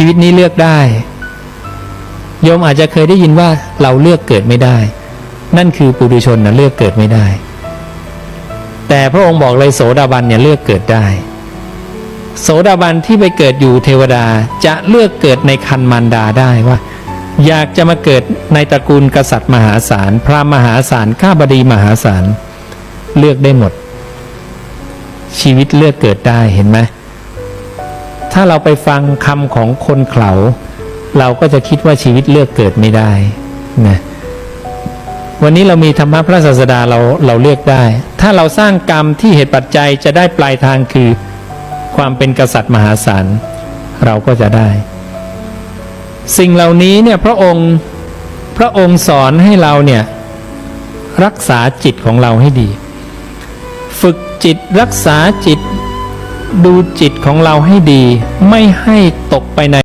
ชีวิตนี้เลือกได้ โยมอาจจะเคยได้ยินว่าเราเลือกเกิดไม่ได้ นั่นคือปุถุชนนะเลือกเกิดไม่ได้ แต่พระองค์บอกเลยโสดาบันเนี่ยเลือกเกิดได้ โสดาบันที่ไปเกิดอยู่เทวดาจะเลือกเกิดในคันมารดาได้ว่า อยากจะมาเกิดในตระกูลกษัตริย์มหาศาล พระมหาศาลข้าบดีมหาศาลเลือกได้หมด ชีวิตเลือกเกิดได้เห็นไหม ถ้าเราไปฟังคำของคนเขาเราก็จะคิดว่าชีวิตเลือกเกิดไม่ได้นะวันนี้เรามีธรรมะพระศาสดาเราเราเลือกได้ ถ้าเราสร้างกรรมที่เหตุปัจจัยจะได้ปลายทางคือความเป็นกษัตริย์มหาศาลเราก็จะได้ สิ่งเหล่านี้เนี่ยพระองค์พระองค์สอนให้เราเนี่ยรักษาจิตของเราให้ดี ฝึกจิตรักษาจิต ดูจิตของเราให้ดี ไม่ให้ตกไปใน